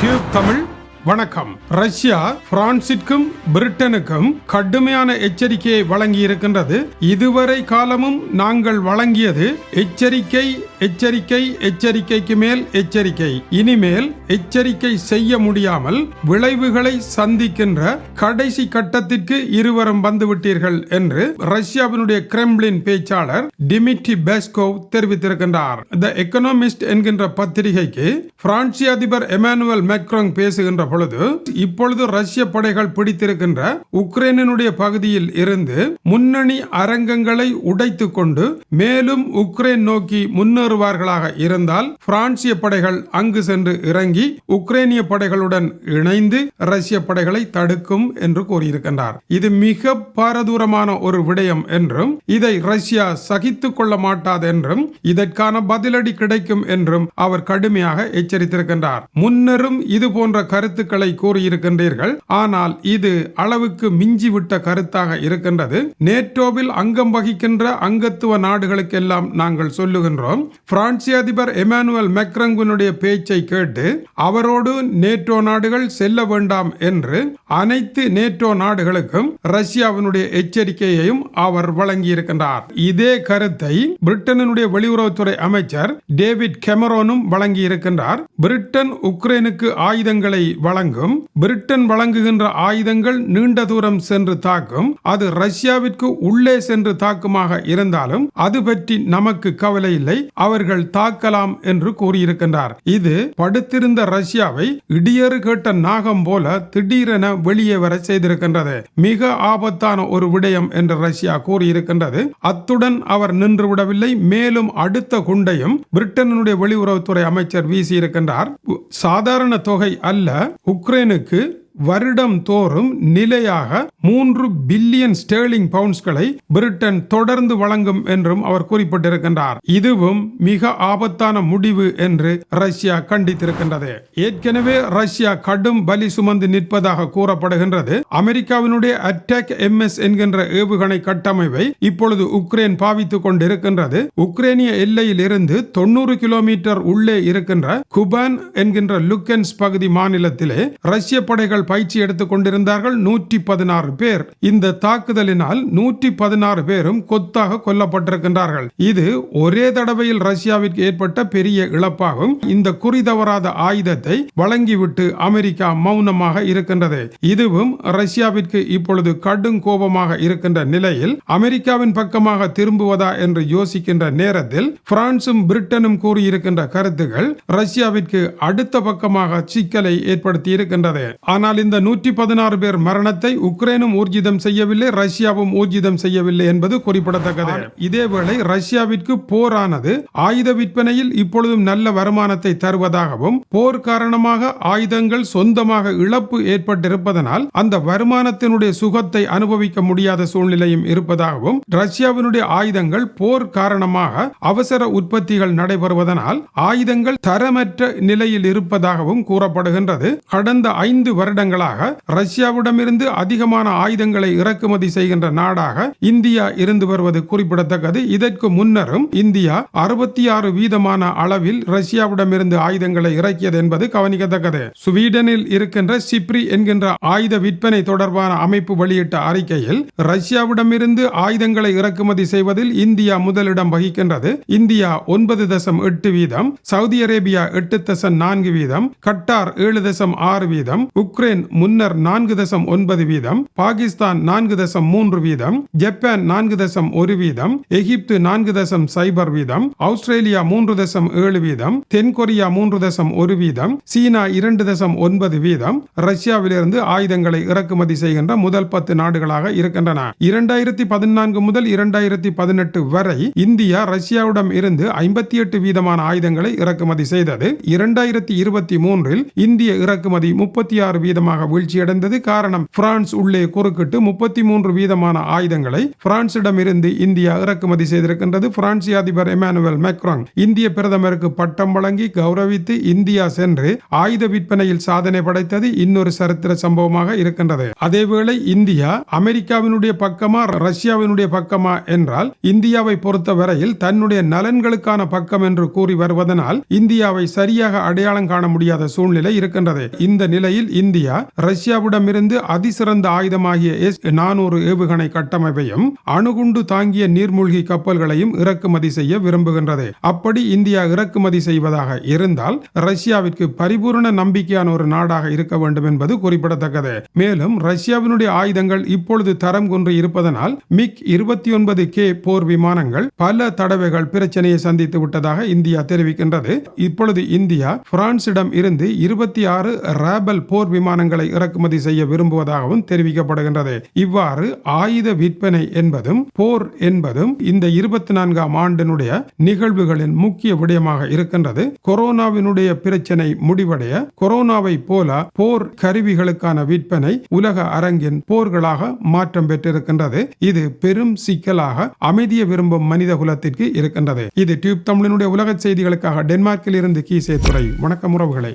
Tube Tamil வணக்கம். Russia பிரான்சிற்கும் பிரிட்டனுக்கும் கடுமையான எச்சரிக்கையை வழங்கி இருக்கின்றது இதுவரை காலமும் நாங்கள் வழங்கியது எச்சரிக்கை எச்சரிக்கை எச்சரிக்கைக்கு மேல் எச்சரிக்கை. இனிமேல் எச்சரிக்கை செய்ய முடியாமல் விளைவுகளை சந்திக்கின்ற கடைசி கட்டத்திற்கு இருவரும் வந்துவிட்டீர்கள் என்று ரஷ்யாவினுடைய கிரெம்ளின் பேச்சாளர் டிமிட்ரி பெஸ்கோவ் தெரிவித்திருக்கின்றார். த எக்கனாமிஸ்ட் என்கின்ற பத்திரிகைக்கு பிரான்சிய அதிபர் எமானுவல் மேக்ரோங் பேசுகின்ற பொழுது இப்பொழுது ரஷ்ய படைகள் பிடித்திருக்கின்ற உக்ரைனினுடைய பகுதியில் இருந்து முன்னணி அரங்கங்களை உடைத்துக் கொண்டு மேலும் உக்ரைன் நோக்கி முன்னேறுவார்களாக இருந்தால் பிரான்சிய படைகள் அங்கு சென்று இறங்கி உக்ரைனிய படைகளுடன் இணைந்து ரஷ்ய படைகளை தடுக்கும் என்று கூறியிருக்கின்றார். இது மிக பாரதூரமான ஒரு விடயம் என்றும் இதை ரஷ்யா சகித்துக் கொள்ள மாட்டாது என்றும் இதற்கான பதிலடி கிடைக்கும் என்றும் அவர் கடுமையாக எச்சரித்திருக்கின்றார். முன்னரும் இது போன்ற கருத்துக்களை கூறியிருக்கின்றீர்கள். ஆனால் இது அளவுக்கு மிஞ்சிவிட்ட கருத்தாக இருக்கின்றது. நேட்டோவில் அங்கம் வகிக்கின்ற அங்கத்துவ நாடுகளுக்கெல்லாம் நாங்கள் சொல்லுகின்றோம். பிரான்சிய அதிபர் எமானுவல் மெக்ரங்குனுடைய பேச்சை கேட்டு அவரோடு நேட்டோ நாடுகள் செல்ல வேண்டாம் என்று அனைத்து நேட்டோ நாடுகளுக்கும் ரஷ்யாவினுடைய எச்சரிக்கையையும் அவர் வழங்கியிருக்கின்றார். இதே கருத்தை பிரிட்டனுடைய வெளியுறவுத்துறை அமைச்சர் டேவிட் கெமரோனும் வழங்கியிருக்கின்றார். பிரிட்டன் உக்ரைனுக்கு ஆயுதங்களை வழங்கும் பிரிட்டன் வழங்குகின்ற ஆயுதங்கள் நீண்ட தூரம் சென்று தாக்கும் அது ரஷ்யாவிற்கு உள்ளே சென்று தாக்குமாக இருந்தாலும் அது பற்றி நமக்கு கவலை இல்லை. அவர்கள் தாக்கலாம் என்று கூறியிருக்கின்றார். இது படுத்திருந்த ரஷ்யாவை இடியறு கேட்ட நாகம் போல திடீரென வெளியே வர செய்திருக்கின்றது. மிக ஆபத்தான ஒரு விடயம் என்று ரஷ்யா கூறியிருக்கின்றது. அத்துடன் அவர் நின்று விடவில்லை. மேலும் அடுத்த குண்டையும் பிரிட்டனுடைய வெளியுறவுத்துறை அமைச்சர் வீசியிருக்கின்றார். சாதாரண தொகை அல்ல. உக்ரைனுக்கு வருடம் தோறும் நிலையாக மூன்று பில்லியன் ஸ்டேர்லிங் பவுண்ட்ஸ்களை பிரிட்டன் தொடர்ந்து வழங்கும் என்றும் அவர் குறிப்பிட்டிருக்கின்றார். இதுவும் மிக ஆபத்தான முடிவு என்று ரஷ்யா கண்டித்திருக்கின்றது. ஏற்கனவே ரஷ்யா கடும் பலி சுமந்து நிற்பதாக கூறப்படுகின்றது. அமெரிக்காவினுடைய அட்டாக் எம்எஸ் என்கின்ற ஏவுகணை கட்டமைப்பை இப்பொழுது உக்ரைன் பாவித்துக் கொண்டிருக்கின்றது. உக்ரைனிய எல்லையில் இருந்து தொண்ணூறு கிலோமீட்டர் உள்ளே இருக்கின்ற குபான் என்கின்ற லுக்கன்ஸ் பகுதி மாநிலத்திலே ரஷ்ய படைகள் பயிற்சி எடுத்துக் கொண்டிருந்தார்கள் நூற்றி பதினாறு பேர். இந்த தாக்குதலினால் நூற்றி பதினாறு பேரும் கொத்தாக கொல்லப்பட்டிருக்கின்றார்கள். இது ஒரே தடவையில் ரஷ்யாவிற்கு ஏற்பட்ட பெரிய இழப்பாகும். இந்த குறி தவறாத ஆயுதத்தை வழங்கிவிட்டு அமெரிக்கா மௌனமாக இருக்கின்றது. இதுவும் ரஷ்யாவிற்கு இப்பொழுது கடும் கோபமாக இருக்கின்ற நிலையில் அமெரிக்காவின் பக்கமாக திரும்புவதா என்று யோசிக்கின்ற நேரத்தில் பிரான்சும் பிரிட்டனும் கூறியிருக்கின்ற கருத்துகள் ரஷ்யாவிற்கு அடுத்த பக்கமாக சிக்கலை ஏற்படுத்தி இருக்கின்றது. ஆனால் இந்த நூற்றி பதினாறு பேர் மரணத்தை உக்ரைனும் ஊர்ஜிதம் செய்யவில்லை ரஷ்யாவும் ஊர்ஜிதம் செய்யவில்லை என்பது குறிப்பிடத்தக்கது. இதேவேளை ரஷ்யாவிற்கு போரானது ஆயுத விற்பனையில் இப்பொழுதும் நல்ல வருமானத்தை தருவதாகவும் போர் காரணமாக ஆயுதங்கள் சொந்தமாக இழப்பு ஏற்பட்டிருப்பதனால் அந்த வருமானத்தினுடைய சுகத்தை அனுபவிக்க முடியாத சூழ்நிலையும் இருப்பதாகவும் ரஷ்யாவினுடைய ஆயுதங்கள் போர் காரணமாக அவசர உற்பத்திகள் நடைபெறுவதனால் ஆயுதங்கள் தரமற்ற நிலையில் இருப்பதாகவும் கூறப்படுகின்றது. கடந்த ஐந்து வருடங்களாக ரஷ்யாவிடமிருந்து அதிகமான ஆயுதங்களை இறக்குமதி செய்கின்ற நாடாக இந்தியா இருந்து வருவது குறிப்பிடத்தக்கது. இதற்கு முன்னரும் இந்தியா அறுபத்தி ஆறு வீதமான அளவில் ரஷ்யாவிடமிருந்து ஆயுதங்களை இறக்கியது என்பது கவனிக்கத்தக்கது. ஸ்வீடனில் இருக்கின்ற சிப்ரி என்கின்ற ஆயுத விற்பனை தொடர்பான அமைப்பு வெளியிட்ட அறிக்கையில் ரஷ்யாவிடமிருந்து ஆயுதங்களை இறக்குமதி செய்வதில் இந்தியா முதலிடம் வகிக்கின்றது. இந்தியா ஒன்பது தசம் எட்டு வீதம் சவுதி அரேபியா எட்டு தசம் நான்கு வீதம் கட்டார் ஏழு தசம் ஆறு வீதம் உக்ரைன் பஹ்ரைன் முன்னர் நான்கு தசம் ஒன்பது வீதம் பாகிஸ்தான் நான்கு தசம் மூன்று வீதம் ஜப்பான் நான்கு தசம் ஒரு வீதம் எகிப்து நான்கு தசம் சைபர் வீதம் ஆஸ்திரேலியா மூன்று தசம் ஏழு வீதம் தென்கொரியா மூன்று தசம் ஒரு வீதம் சீனா இரண்டு தசம் ஒன்பது வீதம் ரஷ்யாவிலிருந்து ஆயுதங்களை இறக்குமதி செய்கின்ற முதல் பத்து நாடுகளாக இருக்கின்றன. இரண்டாயிரத்தி பதினான்கு முதல் இரண்டாயிரத்தி பதினெட்டு வரை இந்தியா ரஷ்யாவிடம் இருந்து ஐம்பத்தி எட்டு வீதமான ஆயுதங்களை இறக்குமதி செய்தது. இரண்டாயிரத்தி இருபத்தி மூன்றில் இந்திய இறக்குமதி முப்பத்தி ஆறு வீதம் வீதமாக வீழ்ச்சியடைந்தது. காரணம் பிரான்ஸ் உள்ளே குறுக்கிட்டு முப்பத்தி மூன்று வீதமான ஆயுதங்களை பிரான்சிடமிருந்து இந்தியா இறக்குமதி செய்திருக்கின்றது. பிரான்சிய அதிபர் எமானுவல் மேக்ராங் இந்திய பிரதமருக்கு பட்டம் வழங்கி கௌரவித்து இந்தியா சென்று ஆயுத விற்பனையில் சாதனை படைத்தது இன்னொரு சரித்திர சம்பவமாக இருக்கின்றது. அதேவேளை இந்தியா அமெரிக்காவினுடைய பக்கமா ரஷ்யாவினுடைய பக்கமா என்றால் இந்தியாவை பொறுத்த வரையில் தன்னுடைய நலன்களுக்கான பக்கம் என்று கூறி வருவதனால் இந்தியாவை சரியாக அடையாளம் காண முடியாத சூழ்நிலை இருக்கின்றது. இந்த நிலையில் இந்தியா ரஷ்யா ரஷ்யாவிடமிருந்து அதிசிறந்த ஆயுதமாகிய எஸ் நானூறு ஏவுகணை கட்டமைப்பையும் அணுகுண்டு தாங்கிய நீர்மூழ்கி கப்பல்களையும் இறக்குமதி செய்ய விரும்புகின்றது. அப்படி இந்தியா இறக்குமதி செய்வதாக இருந்தால் ரஷ்யாவிற்கு பரிபூர்ண நம்பிக்கையான ஒரு நாடாக இருக்க வேண்டும் என்பது குறிப்பிடத்தக்கது. மேலும் ரஷ்யாவினுடைய ஆயுதங்கள் இப்பொழுது தரம் குன்று இருப்பதனால் மிக் இருபத்தி ஒன்பது கே போர் விமானங்கள் பல தடவைகள் பிரச்சனையை சந்தித்து விட்டதாக இந்தியா தெரிவிக்கின்றது. இப்பொழுது இந்தியா பிரான்சிடம் இருந்து இருபத்தி ஆறு ரேபல் போர் விமான விமானங்களை இறக்குமதி செய்ய விரும்புவதாகவும் தெரிவிக்கப்படுகின்றது. இவ்வாறு ஆயுத விற்பனை என்பதும் போர் என்பதும் இந்த இருபத்தி நான்காம் ஆண்டினுடைய நிகழ்வுகளின் முக்கிய விடயமாக இருக்கின்றது. கொரோனாவினுடைய பிரச்சனை முடிவடைய கொரோனாவை போல போர் கருவிகளுக்கான விற்பனை உலக அரங்கின் போர்களாக மாற்றம் பெற்றிருக்கின்றது. இது பெரும் சிக்கலாக அமைதியை விரும்பும் மனித குலத்திற்கு இருக்கின்றது. இது டியூப் தமிழனுடைய உலக செய்திகளுக்காக டென்மார்க்கில் இருந்து கீசே துறை வணக்கம் உறவுகளை.